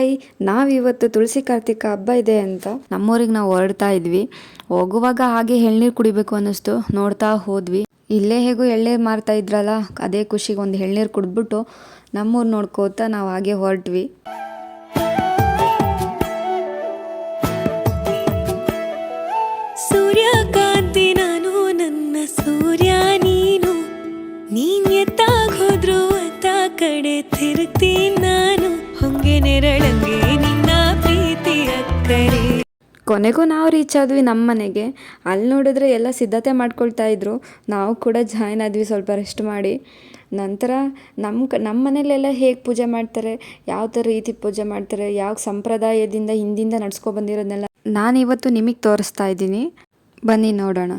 Hi ನಾವಿವತ್ತು ತುಳಸಿ ಕಾರ್ತಿಕ ಹಬ್ಬ ಇದೆ ಅಂತ ನಮ್ಮೂರಿಗೆ ನಾವು ಹೊರಡ್ತಾ ಇದ್ವಿ. ಹೋಗುವಾಗ ಹಾಗೆ ಎಳ್ನೀರು ಕುಡಿಬೇಕು ಅನ್ನಿಸ್ತು. ನೋಡ್ತಾ ಹೋದ್ವಿ. ಇಲ್ಲೇ ಹೇಗೂ ಎಳ್ನೀರು ಮಾರ್ತಾ ಇದ್ರಲ್ಲ, ಅದೇ ಖುಷಿಗೆ ಒಂದು ಎಳ್ನೀರು ಕುಡಿದ್ಬಿಟ್ಟು ನಮ್ಮೂರು ನೋಡ್ಕೋತಾ ನಾವು ಹಾಗೆ ಹೊರಟ್ವಿ. ಕಡೆ ತಿರುಗ್ತೀನಿ ನಾನು. ಕೊನೆಗೂ ನಾವು ರೀಚ್ ಆದ್ವಿ ನಮ್ಮ ಮನೆಗೆ. ಅಲ್ಲಿ ನೋಡಿದ್ರೆ ಎಲ್ಲ ಸಿದ್ಧತೆ ಮಾಡ್ಕೊಳ್ತಾ ಇದ್ರು. ನಾವು ಕೂಡ ಜಾಯ್ನ್ ಆದ್ವಿ ಸ್ವಲ್ಪ ರೆಸ್ಟ್ ಮಾಡಿ. ನಂತರ ನಮ್ಮ ಕ ನಮ್ಮ ಮನೇಲೆಲ್ಲ ಹೇಗೆ ಪೂಜೆ ಮಾಡ್ತಾರೆ? ಯಾವ ಥರ ರೀತಿ ಪೂಜೆ ಮಾಡ್ತಾರೆ? ಯಾವ ಸಂಪ್ರದಾಯದಿಂದ ಹಿಂದಿಂದ ನಡ್ಸ್ಕೊ ಬಂದಿರೋದನ್ನೆಲ್ಲ ನಾನು ಇವತ್ತು ನಿಮಗೆ ತೋರಿಸ್ತಾ ಇದ್ದೀನಿ. ಬನ್ನಿ ನೋಡೋಣ.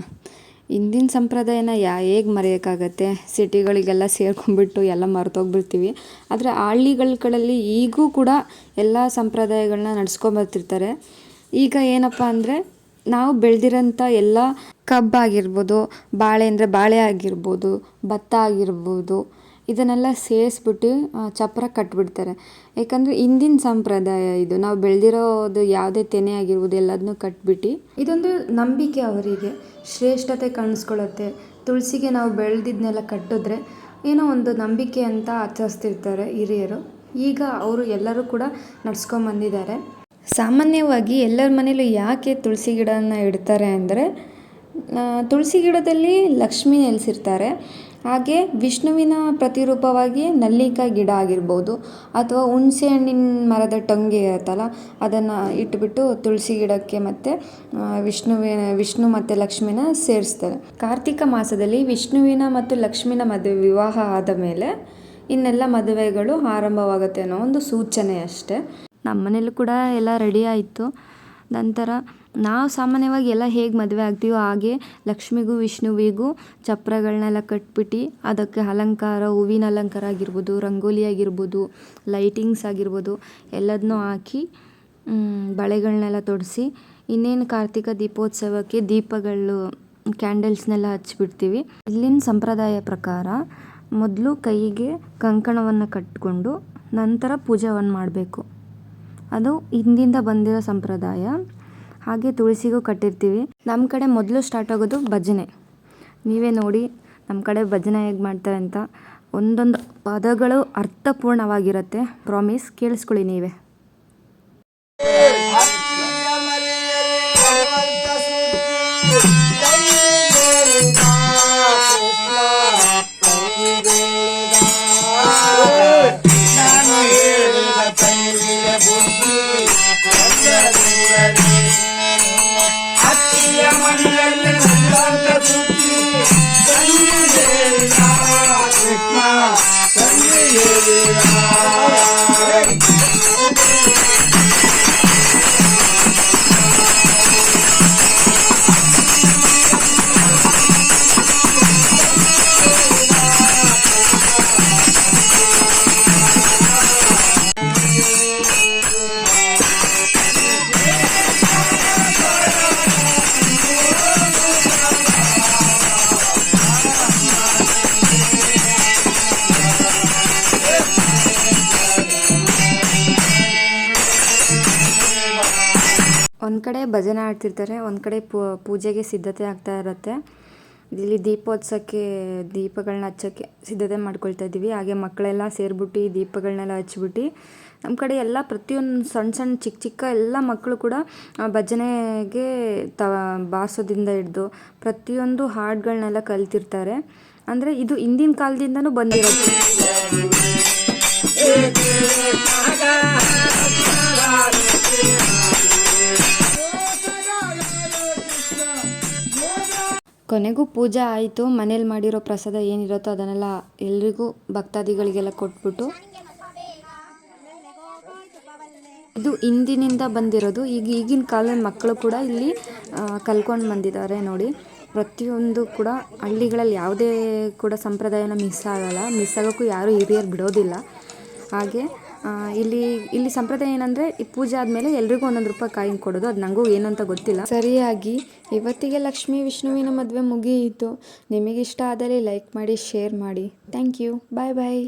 ಹಿಂದಿನ ಸಂಪ್ರದಾಯನ ಯಾ, ಹೇಗೆ ಮರೆಯೋಕ್ಕಾಗತ್ತೆ? ಸಿಟಿಗಳಿಗೆಲ್ಲ ಸೇರ್ಕೊಂಡ್ಬಿಟ್ಟು ಎಲ್ಲ ಮರೆತೋಗ್ಬಿಡ್ತೀವಿ. ಆದರೆ ಹಳ್ಳಿಗಳ್ಗಳಲ್ಲಿ ಈಗೂ ಕೂಡ ಎಲ್ಲ ಸಂಪ್ರದಾಯಗಳನ್ನ ನಡ್ಸ್ಕೊಂಬರ್ತಿರ್ತಾರೆ. ಈಗ ಏನಪ್ಪ ಅಂದರೆ, ನಾವು ಬೆಳೆದಿರೋಂಥ ಎಲ್ಲ ಕಬ್ಬಾಗಿರ್ಬೋದು, ಬಾಳೆ ಅಂದರೆ ಬಾಳೆ ಆಗಿರ್ಬೋದು, ಭತ್ತ ಆಗಿರ್ಬೋದು ಇದನ್ನೆಲ್ಲ ಸೇರಿಸ್ಬಿಟ್ಟು ಚಪ್ಪರ ಕಟ್ಬಿಡ್ತಾರೆ. ಯಾಕಂದರೆ ಹಿಂದಿನ ಸಂಪ್ರದಾಯ ಇದು. ನಾವು ಬೆಳೆದಿರೋದು ಯಾವುದೇ ತೆನೆ ಆಗಿರ್ಬೋದು ಎಲ್ಲದನ್ನೂ ಕಟ್ಬಿಟ್ಟು. ಇದೊಂದು ನಂಬಿಕೆ ಅವರಿಗೆ. ಶ್ರೇಷ್ಠತೆ ಕಾಣಿಸ್ಕೊಳ್ಳುತ್ತೆ. ತುಳಸಿಗೆ ನಾವು ಬೆಳೆದಿದ್ದನ್ನೆಲ್ಲ ಕಟ್ಟಿದ್ರೆ ಏನೋ ಒಂದು ನಂಬಿಕೆ ಅಂತ ಆಚರಿಸ್ತಿರ್ತಾರೆ ಹಿರಿಯರು. ಈಗ ಅವರು ಎಲ್ಲರೂ ಕೂಡ ನಡ್ಸ್ಕೊಂಬಂದಿದ್ದಾರೆ ಸಾಮಾನ್ಯವಾಗಿ ಎಲ್ಲರ ಮನೇಲೂ ಯಾಕೆ ತುಳಸಿ ಗಿಡನ ಇಡ್ತಾರೆ ಅಂದರೆ ತುಳಸಿ ಗಿಡದಲ್ಲಿ ಲಕ್ಷ್ಮಿ ನೆಲೆಸಿರ್ತಾರೆ. ಹಾಗೆ ವಿಷ್ಣುವಿನ ಪ್ರತಿರೂಪವಾಗಿ ನಲ್ಲಿಕಾಯಿ ಗಿಡ ಆಗಿರ್ಬೋದು ಅಥವಾ ಹುಣಸೆ ಹಣ್ಣಿನ ಮರದ ಟೊಂಗೆ ಇರುತ್ತಲ್ಲ, ಅದನ್ನು ಇಟ್ಬಿಟ್ಟು ತುಳಸಿ ಗಿಡಕ್ಕೆ ಮತ್ತು ವಿಷ್ಣುವಿನ ವಿಷ್ಣು ಮತ್ತು ಲಕ್ಷ್ಮೀನ ಸೇರಿಸ್ತಾರೆ ಕಾರ್ತಿಕ ಮಾಸದಲ್ಲಿ ವಿಷ್ಣುವಿನ ಮತ್ತು ಲಕ್ಷ್ಮಿನ ಮದುವೆ ವಿವಾಹ ಆದ ಮೇಲೆ ಇನ್ನೆಲ್ಲ ಮದುವೆಗಳು ಆರಂಭವಾಗುತ್ತೆ ಅನ್ನೋ ಒಂದು ಸೂಚನೆ ಅಷ್ಟೇ. ನಮ್ಮ ಮನೇಲೂ ಕೂಡ ಎಲ್ಲ ರೆಡಿ ಆಯಿತು. ನಂತರ ನಾವು ಸಾಮಾನ್ಯವಾಗಿ ಎಲ್ಲ ಹೇಗೆ ಮದುವೆ ಆಗ್ತೀವೋ ಹಾಗೆ ಲಕ್ಷ್ಮಿಗೂ, ವಿಷ್ಣುವಿಗೂ ಚಪ್ರಗಳನ್ನೆಲ್ಲ ಕಟ್ಬಿಟ್ಟು ಅದಕ್ಕೆ ಅಲಂಕಾರ, ಹೂವಿನ ಅಲಂಕಾರ ಆಗಿರ್ಬೋದು, ರಂಗೋಲಿ ಆಗಿರ್ಬೋದು ಲೈಟಿಂಗ್ಸ್ ಆಗಿರ್ಬೋದು ಎಲ್ಲದನ್ನೂ ಹಾಕಿ ಬಳೆಗಳನ್ನೆಲ್ಲ ತೊಡಿಸಿ ಇನ್ನೇನು ಕಾರ್ತಿಕ ದೀಪೋತ್ಸವಕ್ಕೆ ದೀಪಗಳು ಕ್ಯಾಂಡಲ್ಸ್ನೆಲ್ಲ ಹಚ್ಚಿಬಿಡ್ತೀವಿ ಇಲ್ಲಿನ ಸಂಪ್ರದಾಯ ಪ್ರಕಾರ ಮೊದಲು ಕೈಗೆ ಕಂಕಣವನ್ನು ಕಟ್ಟಿಕೊಂಡು ನಂತರ ಪೂಜೆಯನ್ನು ಮಾಡಬೇಕು. ಅದು ಹಿಂದಿಂದ ಬಂದಿರೋ ಸಂಪ್ರದಾಯ. ಹಾಗೆ ತುಳಸಿಗೂ ಕಟ್ಟಿರ್ತೀವಿ. ನಮ್ಮ ಕಡೆ ಮೊದಲು ಸ್ಟಾರ್ಟ್ ಆಗೋದು ಭಜನೆ. ನೀವೇ ನೋಡಿ ನಮ್ಮ ಕಡೆ ಭಜನೆ ಹೇಗೆ ಮಾಡ್ತಾರೆ ಅಂತ. ಒಂದೊಂದು ಪದಗಳು ಅರ್ಥಪೂರ್ಣವಾಗಿರುತ್ತೆ. ಪ್ರಾಮಿಸ್ ಕೇಳಿಸ್ಕೊಳ್ಳಿ ನೀವೇ. ಒಂದು ಕಡೆ ಭಜನೆ ಆಡ್ತಿರ್ತಾರೆ ಒಂದು ಕಡೆ ಪೂಜೆಗೆ ಸಿದ್ಧತೆ ಆಗ್ತಾ ಇರುತ್ತೆ. ಇಲ್ಲಿ ದೀಪೋತ್ಸವಕ್ಕೆ ದೀಪಗಳನ್ನ ಹಚ್ಚೋಕ್ಕೆ ಸಿದ್ಧತೆ ಮಾಡ್ಕೊಳ್ತಾ ಇದ್ದೀವಿ. ಹಾಗೆ ಮಕ್ಕಳೆಲ್ಲ ಸೇರ್ಬಿಟ್ಟು ದೀಪಗಳನ್ನೆಲ್ಲ ಹಚ್ಚಿಬಿಟ್ಟು ನಮ್ಮ ಕಡೆ ಎಲ್ಲ ಪ್ರತಿಯೊಂದು ಸಣ್ಣ ಸಣ್ಣ ಚಿಕ್ಕ ಚಿಕ್ಕ ಎಲ್ಲ ಮಕ್ಕಳು ಕೂಡ ಭಜನೆಗೆ ತ ಬಾರಿಸೋದಿಂದ ಹಿಡ್ದು ಪ್ರತಿಯೊಂದು ಹಾಡುಗಳನ್ನೆಲ್ಲ ಕಲ್ತಿರ್ತಾರೆ. ಅಂದರೆ ಇದು ಹಿಂದಿನ ಕಾಲದಿಂದನೂ ಬಂದಿರೋದು. ಕೊನೆಗೂ ಪೂಜೆ ಆಯಿತು, ಮನೇಲಿ ಮಾಡಿರೋ ಪ್ರಸಾದ ಏನಿರುತ್ತೋ ಅದನ್ನೆಲ್ಲ ಎಲ್ರಿಗೂ ಭಕ್ತಾದಿಗಳಿಗೆಲ್ಲ ಕೊಟ್ಬಿಟ್ಟು ಇದು ಹಿಂದಿನಿಂದ ಬಂದಿರೋದು. ಈಗ ಈಗಿನ ಕಾಲದ ಮಕ್ಕಳು ಕೂಡ ಇಲ್ಲಿ ಕಲ್ಕೊಂಡು ಬಂದಿದ್ದಾರೆ ನೋಡಿ. ಪ್ರತಿಯೊಂದು ಕೂಡ ಹಳ್ಳಿಗಳಲ್ಲಿ ಯಾವುದೇ ಕೂಡ ಸಂಪ್ರದಾಯನ ಮಿಸ್ ಆಗಲ್ಲ. ಮಿಸ್ ಆಗೋಕ್ಕೂ ಯಾರೂ ಹಿರಿಯರು ಬಿಡೋದಿಲ್ಲ. ಹಾಗೆ ಇಲ್ಲಿ ಇಲ್ಲಿ ಸಂಪ್ರದಾಯ ಏನಂದರೆ ಈ ಪೂಜೆ ಆದಮೇಲೆ ಎಲ್ರಿಗೂ ಒಂದೊಂದು ರೂಪಾಯಿ ಕಾಯಿನ್ ಕೊಡೋದು. ಅದು ನನಗೂ ಏನು ಅಂತ ಗೊತ್ತಿಲ್ಲ. ಸರಿಯಾಗಿ ಇವತ್ತಿಗೆ ಲಕ್ಷ್ಮೀ ವಿಷ್ಣುವಿನ ಮದುವೆ ಮುಗಿಯಿತು. ನಿಮಗಿಷ್ಟ ಆದರೆ ಲೈಕ್ ಮಾಡಿ, ಶೇರ್ ಮಾಡಿ. Thank you. Bye bye.